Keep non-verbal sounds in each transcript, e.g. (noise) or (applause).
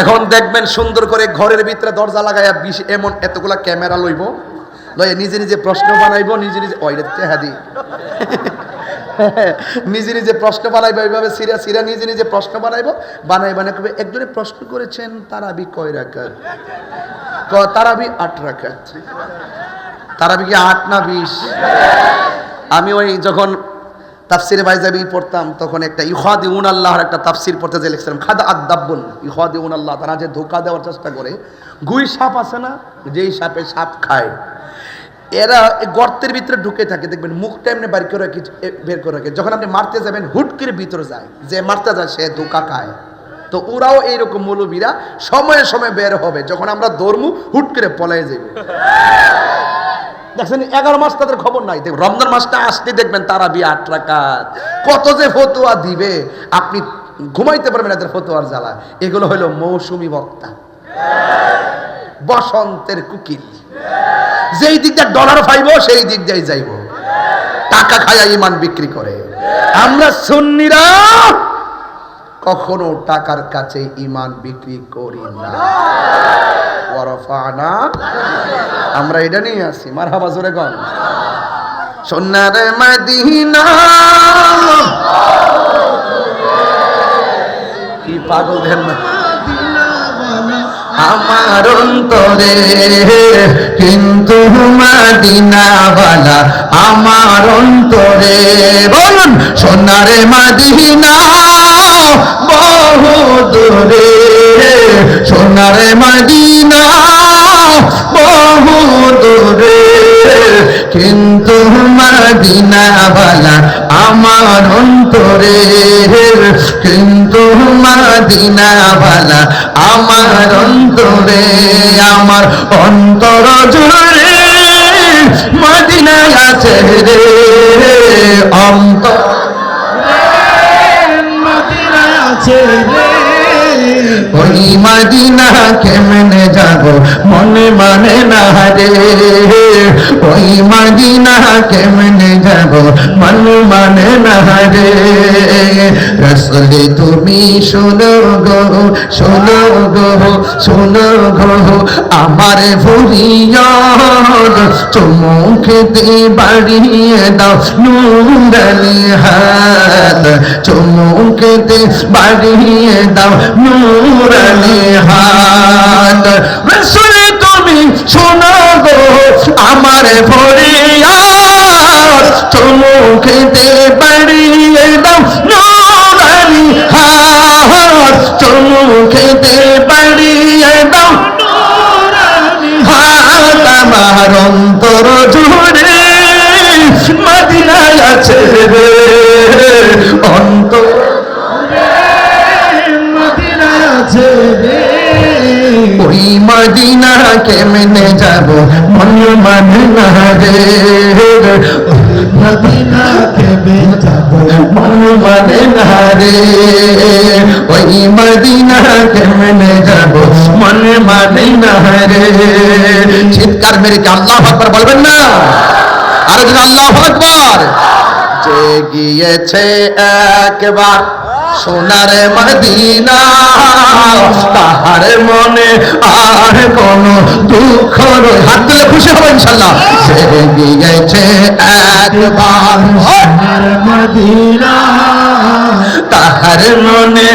এখন দেখবেন সুন্দর করে ঘরের ভিতরে দরজা লাগাইয়া বিশ এমন এতগুলা ক্যামেরা লইব, লয়ে নিজে নিজে প্রশ্ন বানাইব, নিজে নিজে ওই হাদি (laughs) নিজে নিজে প্রশ্ন বানাইবো, এইভাবে সিরা সিরা নিজে নিজে প্রশ্ন বানাইব বানাই বানাই কবে একজনে প্রশ্ন করেছেন, তারাবি কয় রাখাত তারাবি আট রাখাত তারাবি কি আট না বিশ? আমি ওই যখন তাফসিরে বাইজাবি পড়তাম, তখন একটা ইহাদি উন আল্লাহর একটা তাফসির পড়তে যে লিখছিলাম, খাদা আদাব্বুল ইহাদি উন আল্লাহ তারা যে ধোকা দেওয়ার চেষ্টা করে, গুই সাপ আছে না, যেই সাপে সাপ খায়। এরা গর্তের ভিতরে ঢুকে থাকে, দেখবেন মুখটা এমনি বের করে রাখি বের করে রাখে। যখন আপনি মারতে যাবেন হুট করে ভিতরে যায়, যে মারতে যায়, সে ধোকা খায়। তো ওরাও এইরকম মৌলবীরা সময়ে সময়ে বের হবে, যখন আমরা দৌড়মু হুট করে পলাই যাইব। দেখছেন, এগারো মাস তাদের খবর নাই। দেখ রমজান মাসটা আসতে দেখবেন তারা বিয়ে আট রাকাত। কত যে ফতুয়া দিবে, আপনি ঘুমাইতে পারবেন এদের ফতুয়ার জ্বালা। এগুলো হলো মৌসুমী বক্তা। বসন্তের কুকিল। যেই দিক দিয়ে ডলার পাইব সেই দিক দিয়ে যাইব। টাকা খায়া ইমান বিক্রি করে। আমরা সুন্নিরা কখনো টাকার কাছে ইমান বিক্রি করি না। আমরা এটা নিয়ে আসি মার হাবা জোরে গন সোনার মদিনা। কি পাগল দেন না। আমার অন্তরে, কিন্তু মাদিনাওয়ালা আমার অন্তরে। বলুন, সোনারে মাদিনা বহু দূরে। সোনারে মাদিনা বহু দূরে। কিন্তু মাদিনাওয়ালা আমার অন্তরে। কিন্তু মাদিনাওয়ালা আমার অন্তরে। আমার অন্তর জুড়ে মদিনায় আছে রে। অন্তর মদিনায় আছে মদিনা কেমনে যাব? মনে মানে না রে। ওই মদিনা কেমনে যাব? মনে মানে না রে। রসলে, তুমি শোনো গো শোনো গো শোনো গো। আমার ভুরিয়র চুমুখতে বাড়িয়ে দাও নুরানি হাত। চুমুখতে বাড়িয়ে দাও নুরানি হাত। রসলে তুমি শোনো গো, আমার ভরিয়ার চুমুখতে বাড়িয়ে রে অন্তর ওই মদিনা কেমনে যাব মন মানে না রে মদিনা কেবে যাব মন মানে না রে ওই মদিনা কেমনে যাব মন মানে না রে চিৎকার মেরে আল্লাহ আকবার বলবেন না? আর যদি আল্লাহ আকবার। গিয়েছে একবার সোনার মদিনা। তাহার মনে আর কোন দুঃখ হাত দিলে খুশি হবে ইনশাল্লাহ সে গিয়েছে একবার সোনার মদিনা। তাহার মনে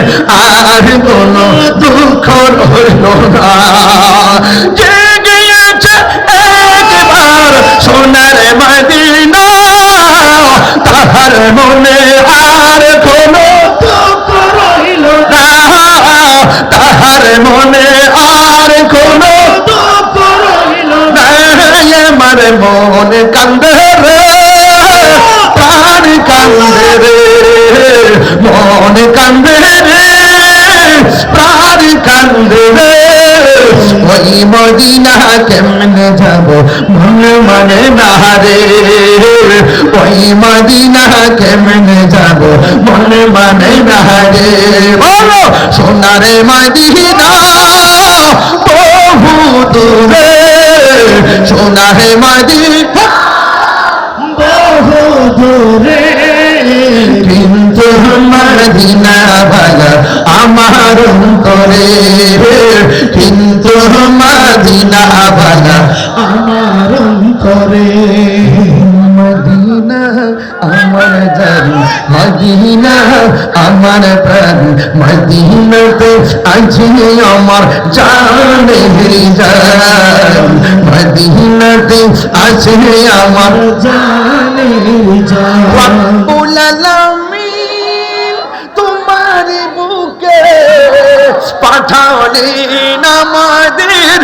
আর কোন দুঃখ রইল না মনে আর কোন দুঃখ মন কান্দে রে, প্রাণ কান্দে রে। মন কান্দে রে, প্রাণ কান্দে রে। ওই মদিনা কেমনে যাব, মন মানে না রে। ওই মদিনা কেমনে যাব, মন মানে না রে। বলো সোনারে মদিনা, বহু দূরে। সোনারে মদিনা, বহু দূরে। কিন্তু মদিনা ভালা আমার করে কিন্তু মদিনা বালা মদিনা, আমার প্রাণ মদিনাতে আছে আমার জানের জান মদিনাতে আছে আমার জান আলামিন তোমার বুকে পাঠালেন আমাদের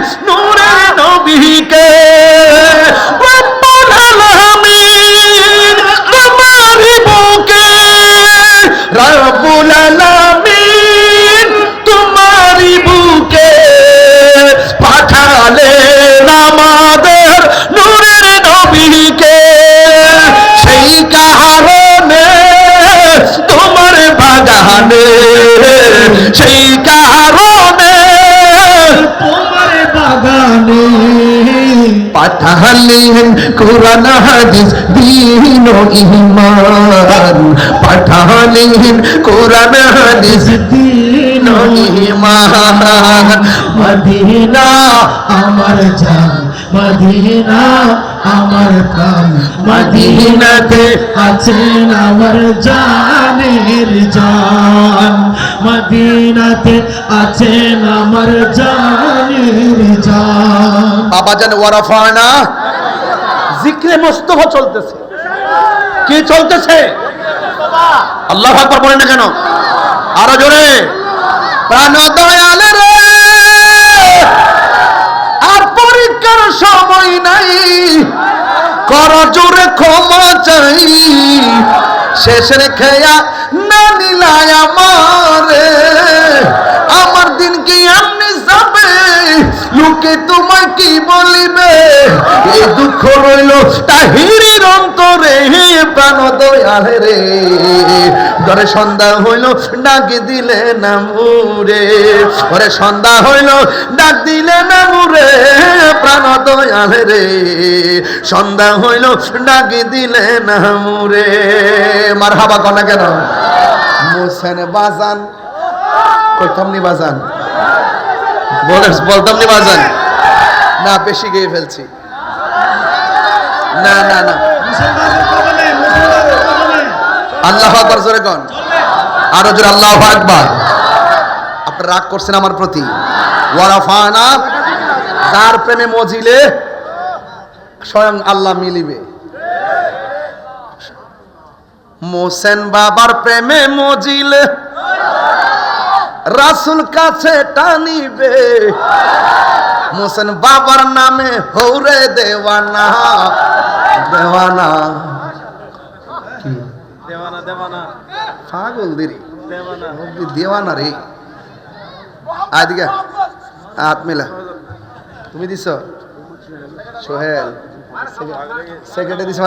পাঠালেন কোরআন হাদিস দিন ইমান পাঠালেন কোরআন হাদিস দিন ইমান মদিনা আমার জান মদিনা আমার প্রাণ। মদিনাতে আছেন আমার জানের জান। মদিনাতে আছেন আমার জানের জান। বাবা জান ওয়ারাফানা। জিক্রে মোস্তফা চলতেছে। কি চলতেছে? আল্লাহ আকবার বলেন না কেন? আরও জোরে। প্রাণ দয়াল রে পরীক্ষার সময় নাই। কর জোরে ক্ষমা চাই। শেষের খেয়া না নিলায় আমারে। আমার দিন কি এমনি যাবে? লোকে তোমায় কি বলিবে? এই দুঃখ রইল তাহিরির অন্তরে, প্রাণ দয়ালে রে। ধরে সন্ধ্যা হইল, ডাক দিলে না মুরে। ওরে সন্ধ্যা হইল, ডাক দিলে না দয়ালে রে। সন্ধ্যা হইল, ডাক দিলে না মুরে মার হাবা কনা কেন? মোসেন বাজান। কইতাম নি বাজান? বলে বলতাম নি বাজান। না, বেশি গিয়ে ফেলছি। না না না। আল্লাহ আকবার, জোরে কোন। আরও জোরে আল্লাহ আকবার। আপনারা রাগ করছেন আমার প্রতি। ওয়ারাফানা যার প্রেমে মজিলে স্বয়ং আল্লাহ মিলিবে। মোসেন বাবার প্রেমে মজিলে রাসুল কাছে টানিবে। মোসেন বাবার নামে হৌরে দেওয়ানা দেওয়ানা? পাগল দিরি দেওয়ানা। রে। আদিকে হাত মেলা। তুমি দিছ? সোহেল সেক্রেটারি দিছে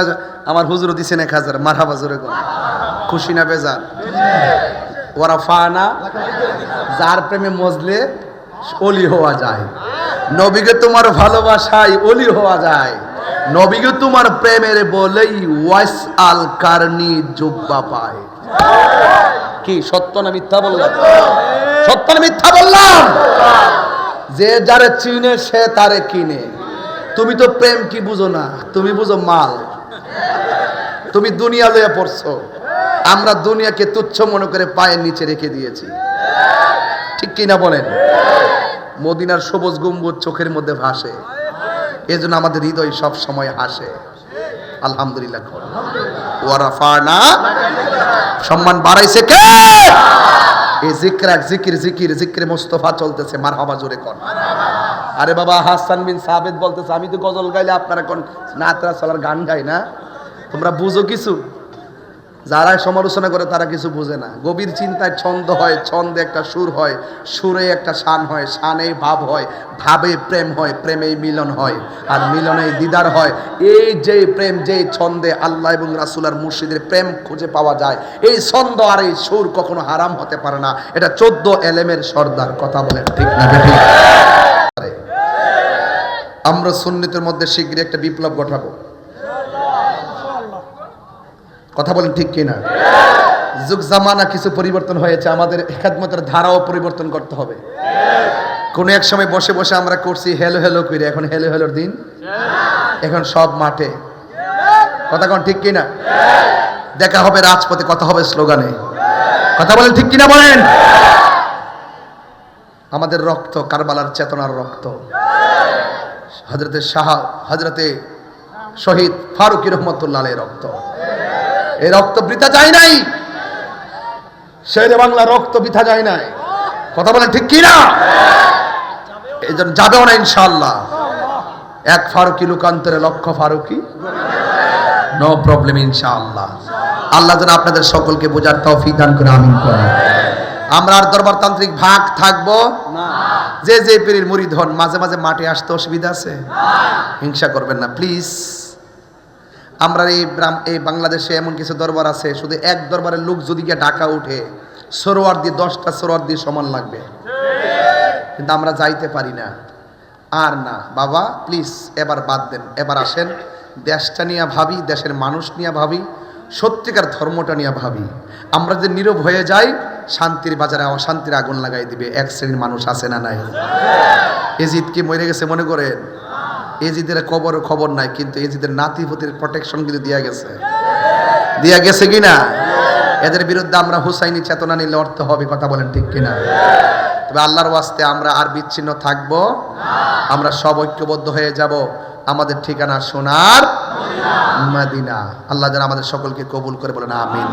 আমার হুজুর দিছেন এক হাজার মারহা বাজুরে কোন খুশি না বেজার? ওরা ফানা, যার প্রেমে মজলে অলি হওয়া যায়। নবীকে তোমার ভালোবাসায় অলি হওয়া যায়। নবীকে তোমার প্রেমের বলেই ওয়াইস আল কারনি জুব্বা পায়। কি, সত্য না মিথ্যা বললাম? সত্য না মিথ্যা বললাম? যে যারে চিনে, সে তারে কিনে। তুমি তো প্রেম কি বুঝো না? তুমি বুঝো মাল। তুমি দুনিয়া লয়ে পড়ছো। আমরা দুনিয়াকে তুচ্ছ মনে করে পায়ের নিচে রেখে দিয়েছি। ঠিক কিনা বলেন? মদিনার সবুজ গম্বুজ চোখের মধ্যে ভাসে। এজন্য আমাদের হৃদয় সব সময় হাসে। আলহামদুলিল্লাহ ওয়ারাফানা সম্মান বাড়াইছে কে? এই জিকরা জিকির জিকির জিকির মোস্তফা চলতেছে মার হবা জোরে কর। আরে বাবা, হাসান বিন সাবেদ বলতেছে, আমি তো গজল গাইলে আপনারা কোন নাতরা চলার গান গাই না? তোমরা বুঝো কিছু? যারা সমালোচনা করে তারা কিছু বুঝে না। গভীর চিন্তায় ছন্দ হয়, ছন্দে একটা সুর হয়, সুরে একটা শান হয়, শানে ভাব হয়, ভাবে প্রেম হয়, প্রেমেই মিলন হয় আর মিলনে দিদার হয়। এই যে প্রেম, যে ছন্দে আল্লাহ এবং রাসুলার মুর্শিদের প্রেম খুঁজে পাওয়া যায়, এই ছন্দ আর এই সুর কখনো হারাম হতে পারে না। এটা চোদ্দ এলেমের সর্দার, কথা বলেন ঠিক না আমরা সুন্নিতের মধ্যে শীঘ্রই একটা বিপ্লব ঘটাবো। কথা বলেন ঠিক কিনা? যুগ, জামানা কিছু পরিবর্তন হয়েছে, আমাদের খেদমতের ধারাও পরিবর্তন করতে হবে। কোন এক সময় বসে বসে আমরা করছি, হেলো হেলো করে এখন হেলো, হেলোর দিন এখন সব মাঠে। কথা কোন ঠিক কিনা? দেখা হবে রাজপথে, কথা হবে স্লোগানে। কথা বলেন ঠিক কিনা বলেন? আমাদের রক্ত, কারবালার চেতনার রক্ত। হজরতে শাহ হজরতে শহীদ ফারুকি রহমতুল্লাহ রক্ত। এই রক্ত বৃথা যায় নাই। শেরে বাংলা রক্ত বৃথা যায় নাই। কথা বলেন ঠিক কিনা? এই জন্য যাবেও না ইনশাল্লাহ এক ফারুকি লোকান্তরে লক্ষ ফারুকি। নো প্রবলেম ইনশাআল্লাহ। আল্লাহ যেন আপনাদের সকলকে বোঝার তৌফিক দান করে আমিন করে আমরা আর দরবার তান্ত্রিক ভাগ থাকব? যে যে পীরের মুরিদ হন মাঝে মাঝে মাঠে আসতে অসুবিধা আছে? হিংসা করবেন না প্লিজ আমরা এই এই বাংলাদেশে এমন কিছু দরবার আছে, শুধু এক দরবারের লোক যদি গিয়ে ঢাকা উঠে, সরোয়ার দিয়ে দশটা সরোয়ার দিয়ে সমান লাগবে। কিন্তু আমরা যাইতে পারি না। আর না, বাবা প্লিজ এবার বাদ দেন, এবার আসেন। দেশটা নিয়ে ভাবি, দেশের মানুষ নিয়ে ভাবি, সত্যিকার ধর্মটা নিয়ে ভাবি। আমরা যে নীরব হয়ে যাই, শান্তির বাজারে অশান্তির আগুন লাগাই দিবে। এক শ্রেণির মানুষ আছে না নাই? এজিদ কি মরে গেছে মনে করেন? এজিদের খবর খবর নাই, কিন্তু এজিদের নাতিপতির প্রোটেকশন কিন্তু দেয়া গেছে। দেয়া গেছে কিনা? এদের বিরুদ্ধে আমরা হুসাইনি চেতনা নিলে অর্থ হবে, কথা বলেন ঠিক কিনা? তবে আল্লাহর ওয়াস্তে আমরা আর বিচ্ছিন্ন থাকব আমরা সব ঐক্যবদ্ধ হয়ে যাব। আমাদের ঠিকানা সোনার মাদিনা। আল্লাহ যেন আমাদের সকলকে কবুল করে বলেন, আমিন।